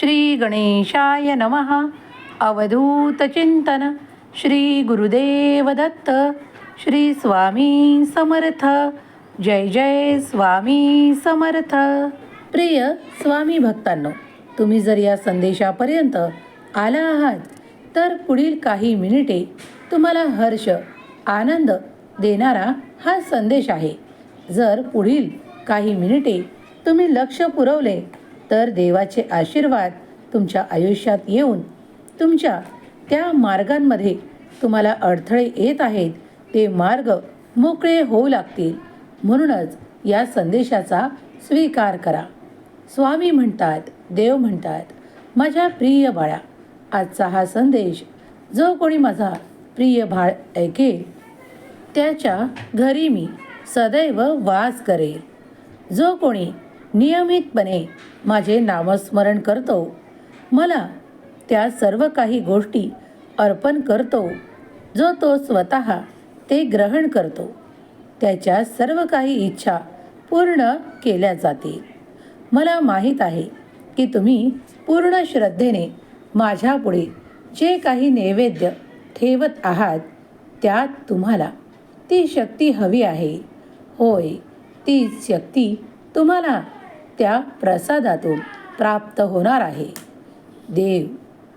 श्री गणेशाय नमः। अवधूत चिंतन। श्री गुरुदेव दत्त। श्री स्वामी समर्थ। जय जय स्वामी समर्थ। प्रिय स्वामी भक्तांनो तुम्ही जर या संदेशापर्यंत आला आहात तर पुढील काही मिनिटे तुम्हाला हर्ष आनंद देणारा हा संदेश आहे. जर पुढील काही मिनिटे तुम्ही लक्ष पुरवले तर देवाचे आशीर्वाद तुमच्या आयुष्यात येऊन तुमच्या त्या मार्गांमध्ये तुम्हाला अडथळे येत आहेत ते मार्ग मोकळे होऊ लागतील. म्हणूनच या संदेशाचा स्वीकार करा. स्वामी म्हणतात देव म्हणतात माझ्या प्रिय बाळा आजचा हा संदेश जो कोणी माझा प्रिय बाळ ऐकेल त्याच्या घरी मी सदैव वास करेल. जो कोणी नियमितपणे माझे नामस्मरण करतो. मला त्या सर्व काही गोष्टी अर्पण करतो जो तो स्वतः ते ग्रहण करतो. त्याच्या सर्व काही इच्छा पूर्ण केल्या जातील मला माहीत आहे की तुम्ही पूर्ण श्रद्धेने माझ्यापुढे जे काही नैवेद्य ठेवत आहात त्यात तुम्हाला ती शक्ती हवी आहे. होय ती शक्ती तुम्हाला त्या प्रसादातून प्राप्त होणार आहे. देव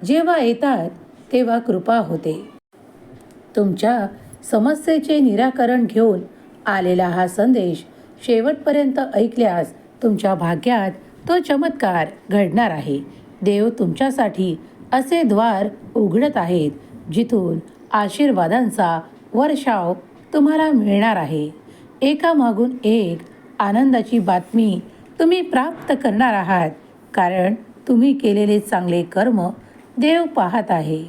जेव्हा येतात तेव्हा कृपा होते. तुमच्या समस्येचे निराकरण घेऊन आलेला हा संदेश शेवटपर्यंत ऐकल्यास तुमच्या भाग्यात तो चमत्कार घडणार आहे. देव तुमच्यासाठी असे द्वार उघडत आहेत जिथून आशीर्वादांचा वर्षाव तुम्हाला मिळणार आहे. एकामागून एक आनंदाची बातमी तुम्ही प्राप्त करणार आहात. कारण तुम्ही केलेले चांगले कर्म देव पाहत आहे.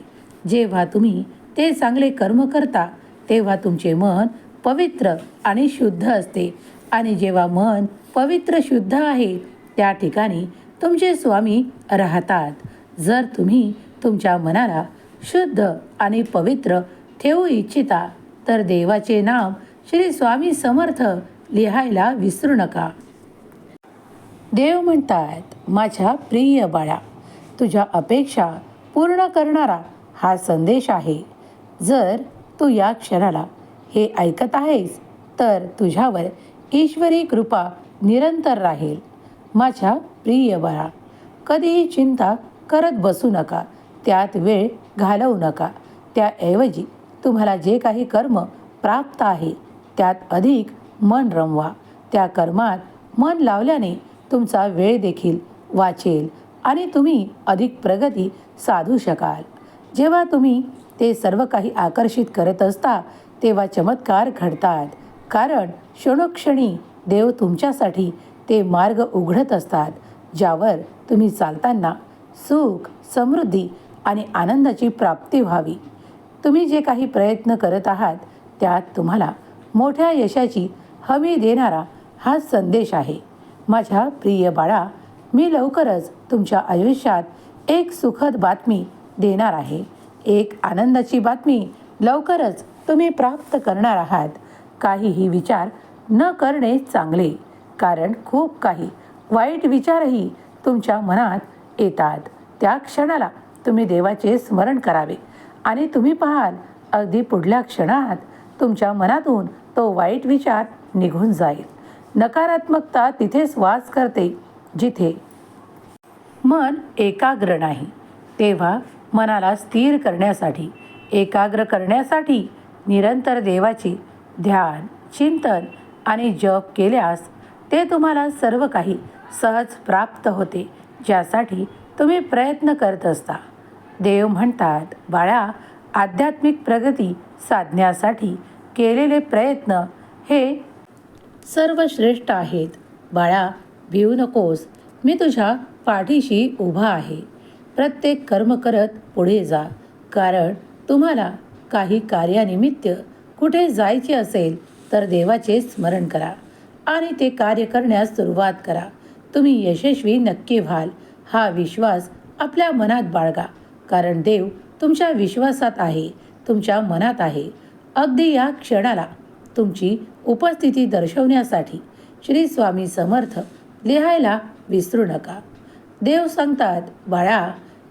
जेव्हा तुम्ही ते चांगले कर्म करता तेव्हा तुमचे मन पवित्र आणि शुद्ध असते. आणि जेव्हा मन पवित्र शुद्ध आहे त्या ठिकाणी तुमचे स्वामी राहतात. जर तुम्ही तुमच्या मनाला शुद्ध आणि पवित्र ठेवू इच्छिता तर देवाचे नाम श्री स्वामी समर्थ लिहायला विसरू नका. देव म्हणतात माझ्या प्रिय बाळा तुझ्या अपेक्षा पूर्ण करणारा हा संदेश आहे. जर तू या क्षणाला हे ऐकत आहेस तर तुझ्यावर ईश्वरी कृपा निरंतर राहील. माझ्या प्रिय बाळा कधीही चिंता करत बसू नका त्यात वेळ घालवू नका. त्याऐवजी तुम्हाला जे काही कर्म प्राप्त आहे त्यात अधिक मन रमवा. त्या कर्मात मन लावल्याने तुमचा वेळ देखील वाचेल आणि तुम्ही अधिक प्रगती साधू शकाल. जेव्हा तुम्ही ते सर्व काही आकर्षित करत असता तेव्हा चमत्कार घडतात. कारण क्षणोक्षणी देव तुमच्यासाठी ते मार्ग उघडत असतात ज्यावर तुम्ही चालताना सुख समृद्धी आणि आनंदाची प्राप्ती व्हावी. तुम्ही जे काही प्रयत्न करत आहात त्यात तुम्हाला मोठ्या यशाची हमी देणारा हा संदेश आहे. माझ्या प्रिय बाळा मी लवकरच तुमच्या आयुष्यात एक सुखद बातमी देणार आहे. एक आनंदाची बातमी लवकरच तुम्ही प्राप्त करणार आहात. काहीही विचार न करणे चांगले कारण खूप काही वाईट विचारही तुमच्या मनात येतात. त्या क्षणाला तुम्ही देवाचे स्मरण करावे आणि तुम्ही पाहाल अगदी पुढल्या क्षणात तुमच्या मनातून तो वाईट विचार निघून जाईल. नकारात्मकता तिथेच वास करते जिथे मन एकाग्र नाही. तेव्हा मनाला स्थिर करण्यासाठी एकाग्र करण्यासाठी निरंतर देवाची ध्यान चिंतन आणि जप केल्यास ते तुम्हाला सर्व काही सहज प्राप्त होते ज्यासाठी तुम्ही प्रयत्न करत असता. देव म्हणतात बाळा आध्यात्मिक प्रगती साधण्यासाठी केलेले प्रयत्न हे सर्वश्रेष्ठ आहेत. बाळा भिवू नकोस. मी तुझ्या पाठीशी उभा आहे. प्रत्येक कर्म करत पुढे जा. कारण तुम्हाला काही कार्यानिमित्त कुठे जायचे असेल तर देवाचे स्मरण करा आणि ते कार्य करण्यास सुरुवात करा. तुम्ही यशस्वी नक्की व्हाल. हा विश्वास आपल्या मनात बाळगा. कारण देव तुमच्या विश्वासात आहे. तुमच्या मनात आहे. अगदी या क्षणाला तुमची उपस्थिती दर्शवण्यासाठी श्री स्वामी समर्थ लिहायला विसरू नका. देव सांगतात बाळा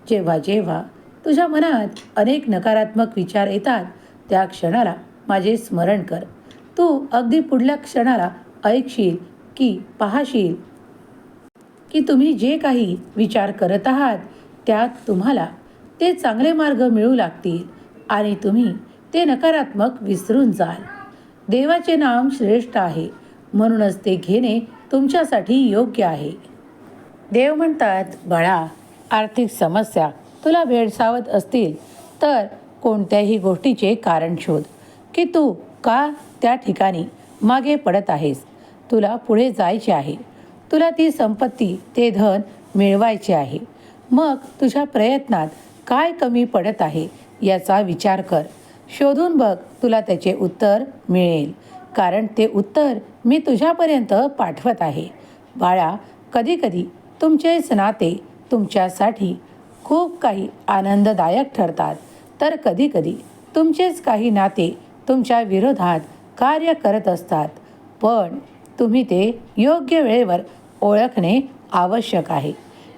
जेव्हा जेव्हा तुझ्या मनात अनेक नकारात्मक विचार येतात त्या क्षणाला माझे स्मरण कर. तू अगदी पुढल्या क्षणाला ऐकशील की पाहशील की तुम्ही जे काही विचार करत आहात त्यात तुम्हाला ते चांगले मार्ग मिळू लागतील आणि तुम्ही ते नकारात्मक विसरून जाल. देवाचे नाम श्रेष्ठ आहे. म्हणूनच ते घेणे तुमच्यासाठी योग्य आहे. देव म्हणतात बाळा आर्थिक समस्या तुला भेडसावत असतील तर कोणत्याही गोष्टीचे कारण शोध. की तू का त्या ठिकाणी मागे पडत आहेस? तुला पुढे जायचे आहे. तुला ती संपत्ती ते धन मिळवायचे आहे. मग तुझ्या प्रयत्नात काय कमी पडत आहे याचा विचार कर. शोधून बघ तुला त्याचे उत्तर मिळेल. कारण ते उत्तर मी तुझ्यापर्यंत पाठवत आहे. बाळा कधीकधी तुमचेच नाते तुमच्यासाठी खूप काही आनंददायक ठरतात. तर कधीकधी तुमचेच काही नाते तुमच्या विरोधात कार्य करत असतात. पण तुम्ही ते योग्य वेळेवर ओळखणे आवश्यक आहे.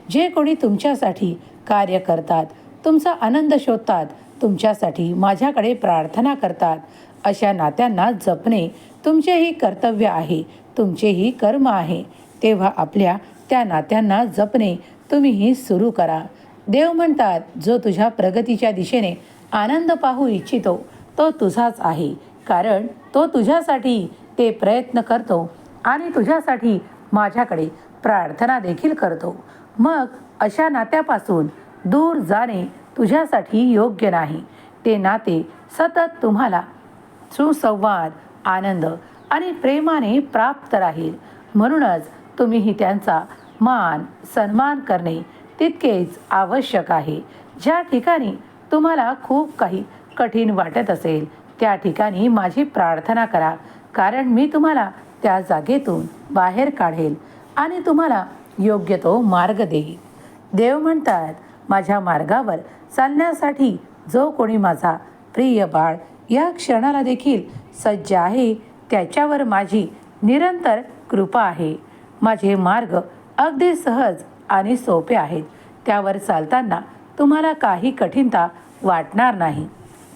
जे कोणी तुमच्यासाठी कार्य करतात तुमचा आनंद शोधतात तुमच्यासाठी माझ्याकडे प्रार्थना करतात. अशा नात्यांना जपणे तुमचेही कर्तव्य आहे. तुमचेही कर्म आहे. तेव्हा आपल्या त्या नात्यांना जपणे तुम्हीही सुरू करा. देव म्हणतात जो तुझ्या प्रगतीच्या दिशेने आनंद पाहू इच्छितो तो तुझाच आहे. कारण तो तुझ्यासाठी ते प्रयत्न करतो आणि तुझ्यासाठी माझ्याकडे प्रार्थना देखील करतो. मग अशा नात्यापासून दूर जाणे तुझ्यासाठी योग्य नाही. ते नाते सतत तुम्हाला सुसंवाद आनंद आणि प्रेमाने प्राप्त राहील. म्हणूनच तुम्हीही त्यांचा मान सन्मान करणे तितकेच आवश्यक आहे. ज्या ठिकाणी तुम्हाला खूप काही कठीण वाटत असेल त्या ठिकाणी माझी प्रार्थना करा. कारण मी तुम्हाला त्या जागेतून बाहेर काढेल आणि तुम्हाला योग्य तो मार्ग देईल. देव म्हणतात माझ्या मार्गावर चालण्यासाठी जो कोणी माझा प्रिय बाळ या क्षणाला देखील सज्ज आहे त्याच्यावर माझी निरंतर कृपा आहे. माझे मार्ग अगदी सहज आणि सोपे आहेत. त्यावर चालताना तुम्हाला काही कठीणता वाटणार नाही.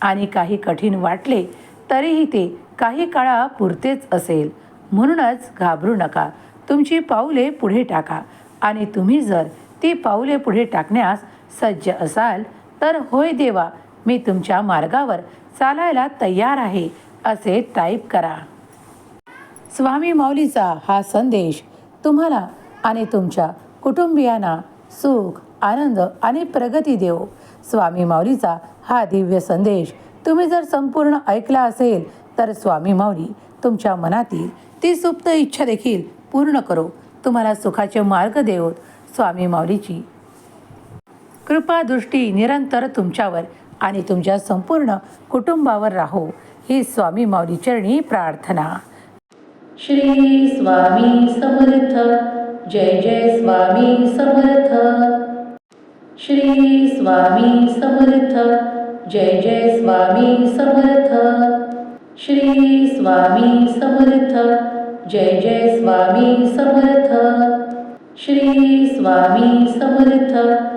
आणि काही कठीण वाटले तरीही ते काही काळापुरतेच असेल. म्हणूनच घाबरू नका. तुमची पाऊले पुढे टाका. आणि तुम्ही जर ती पाऊले पुढे टाकण्यास सज्ज असाल तर होय देवा मी तुमच्या मार्गावर चालायला तयार आहे असे टाईप करा. स्वामी माऊलीचा हा संदेश तुम्हाला आणि तुमच्या कुटुंबियांना सुख आनंद आणि प्रगती देव. स्वामी माऊलीचा हा दिव्य संदेश तुम्ही जर संपूर्ण ऐकला असेल तर स्वामी माऊली तुमच्या मनातील ती सुप्त इच्छा देखील पूर्ण करो. तुम्हाला सुखाचे मार्ग देवत स्वामी माऊलीची कृपादृष्टी निरंतर तुमच्यावर आणि तुमच्या संपूर्ण कुटुंबावर राहो. ही स्वामी माऊली चरणी प्रार्थना. श्री स्वामी समर्थ. जय जय स्वामी समर्थ. श्री स्वामी समर्थ. जय जय स्वामी समर्थ. श्री स्वामी समर्थ. जय जय स्वामी समर्थ. श्री स्वामी समर्थ.